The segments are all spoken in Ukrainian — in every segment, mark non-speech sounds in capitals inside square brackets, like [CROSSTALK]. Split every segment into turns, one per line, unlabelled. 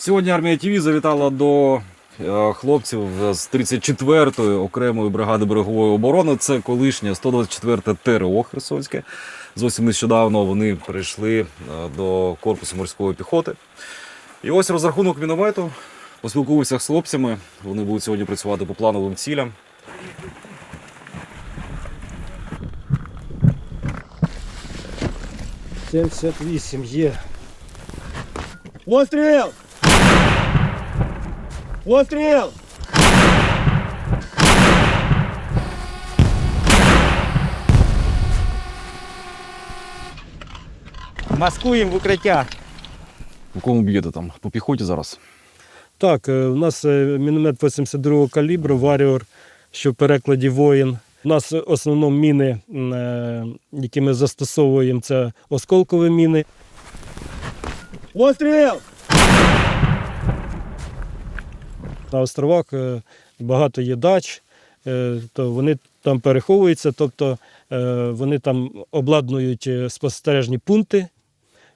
Сьогодні армія ТВ завітала до е, хлопців з 34-ї окремої бригади берегової оборони. Це колишнє 124 ТРО Херсонське. Зовсім нещодавно вони перейшли е, до корпусу морської піхоти. І ось розрахунок міномету. Поспілкувався з хлопцями. Вони будуть сьогодні працювати по плановим цілям.
– 78 є. Постріл! Постріл! Маскуємо в укриття.
У кому б'єте там? По піхоті зараз?
Так, е, у нас е, міномет 82-го калібру, Варіор, що в перекладі воїн. У нас в основному міни, е, які ми застосовуємо, це осколкові міни. Постріл! На островах е, багато є дач, е, то вони там переховуються, тобто е, вони там обладнують спостережні пункти.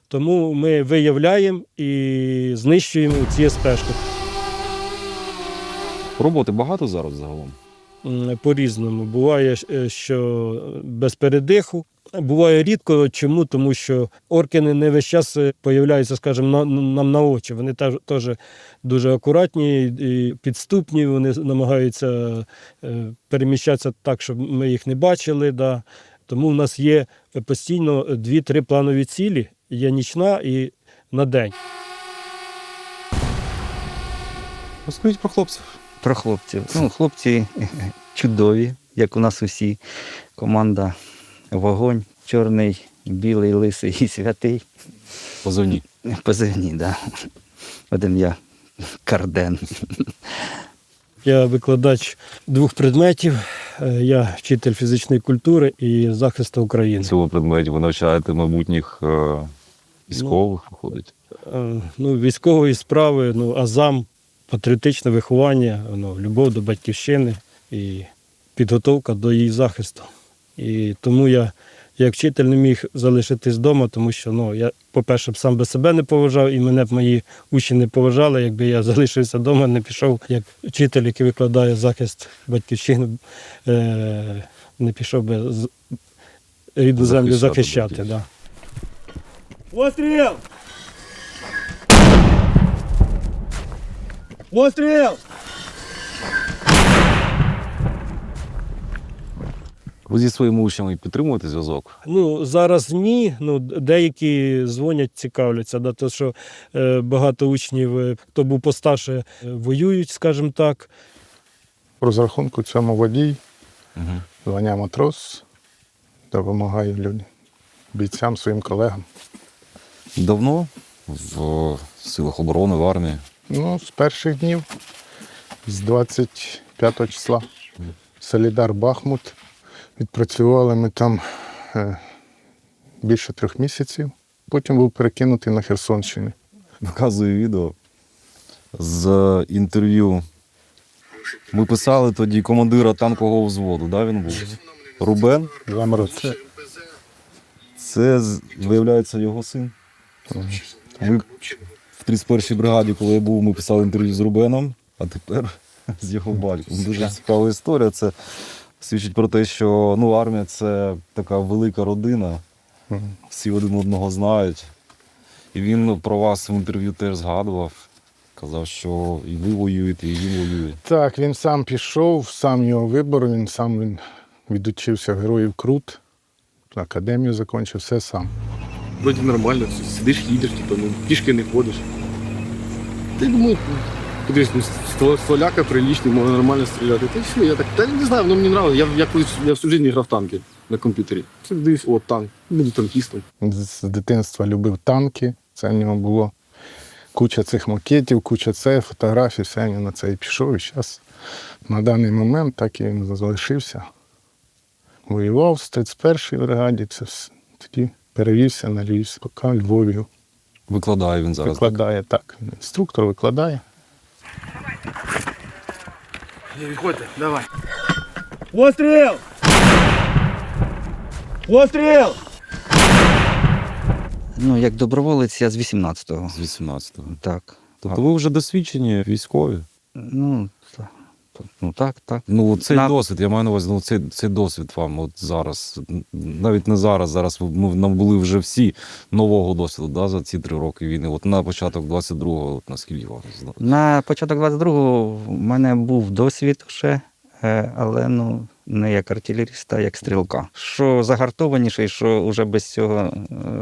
Тому ми виявляємо і знищуємо ці спешки.
Роботи багато зараз загалом.
По-різному. Буває, що без передиху. Буває рідко. Чому? Тому що оркини не весь час е, появляються, скажімо, на, нам на очі. Вони теж, теж дуже акуратні і підступні. Вони намагаються е, переміщатися так, щоб ми їх не бачили. Да. Тому в нас є постійно дві-три планові цілі: є нічна і на день.
Розкажіть про хлопців.
Про хлопців. Ну, хлопці [LAUGHS] чудові, як у нас усі. Команда Вогонь, чорний, білий, лисий і святий.
Позивні.
Позивні, так. Да. Один я карден.
Я викладач двох предметів. Е, Я вчитель фізичної культури і захисту України.
цього предметі ви навчаєте майбутніх е, військових, виходить.
Е, Ну, військової справи, ну, азам, патріотичне виховання, ну, любов до батьківщини і підготовка до її захисту. І тому я, як вчитель, не міг залишитись вдома, тому що ну, я, по-перше, б сам би себе не поважав, і мене б мої учні не поважали, якби я залишився вдома, не пішов як вчитель, який викладає захист батьківщини, е, не пішов би з- рідну землю
Захищати
захищати. Да. Постріл! Постріл!
Ви зі своїми учнями підтримуєте зв'язок?
Ну, зараз ні. Ну, деякі дзвонять, цікавляться. Да, то, що е, багато учнів, е, хто був постарше, е, воюють, скажімо так.
В розрахунку цьому водій,
Угу.
звання матрос, допомагає людям, бійцям, своїм колегам.
Давно в силах оборони, в армії.
Ну, з перших днів, з 25 числа, Солідар Бахмут. Відпрацювали ми там е, більше трьох місяців. Потім був перекинутий на Херсонщині.
Показую відео з інтерв'ю. Ми писали тоді командира танкового взводу, да, він був? Рубен.
Заморозки.
Це, виявляється, його син. Ми в 31-й бригаді, коли я був, ми писали інтерв'ю з Рубеном, а тепер [LAUGHS] з його батьком. Дуже цікава історія. Це свідчить про те, що ну, армія це така велика родина. Всі один одного знають. І він про вас в інтерв'ю теж згадував. Казав, що і ви воюєте, і він воює.
Так, він сам пішов, сам його вибор, він сам він відучився в героїв Крут, академію закінчив, все сам.
Вроді нормально, сидиш, їдеш, типу, ну, пішки не ходиш. Я думаю, кудись ну, стволяка прилічний, можна нормально стріляти. Та й все, я так, та я не знаю, воно мені нравилось. Я, я колись я всю життя грав танки на комп'ютері. Це дивись, о, танк, буду танкістом.
З з дитинства любив танки. Це в нього було куча цих макетів, куча це, фотографій, все він на це і пішов. І зараз на даний момент так і він залишився. Воював в 31-й бригаді, це все. тоді перевівся на Львів, поки Львові
Викладає він зараз.
викладає так. він Інструктор викладає.
Виходьте, давай.
Постріл! Постріл!
Ну, як доброволець, я з 18-го.
З 18-го.
Так.
Тобто ви вже досвідчені військові.
Ну, та- та- ну так, так.
Ну, цей
На-
досвід, я маю на увазі, ну цей, цей досвід вам от зараз, навіть не зараз, зараз ми набули вже всі нового досвіду да, за ці три роки війни. От на початок 22-го, от наскільки вам
На початок 22-го в мене був досвід вже, е, але ну, не як артилеріста, а як стрілка. Що загартованіше, що вже без цього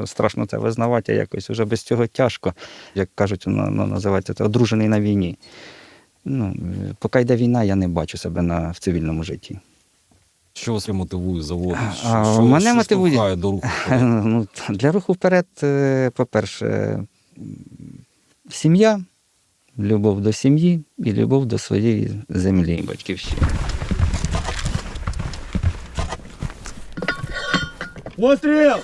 е, страшно це визнавати, а якось вже без цього тяжко. Як кажуть, воно називається це одружений на війні. Ну, поки йде війна, я не бачу себе на, в цивільному житті.
Що вас мотивує заводити? Що,
А,
що,
мене
що
мотивує-
до руху? [LAUGHS]
Ну, для руху вперед, е, по-перше, сім'я, любов до сім'ї і любов до своєї землі, батьківщини.
Постріл!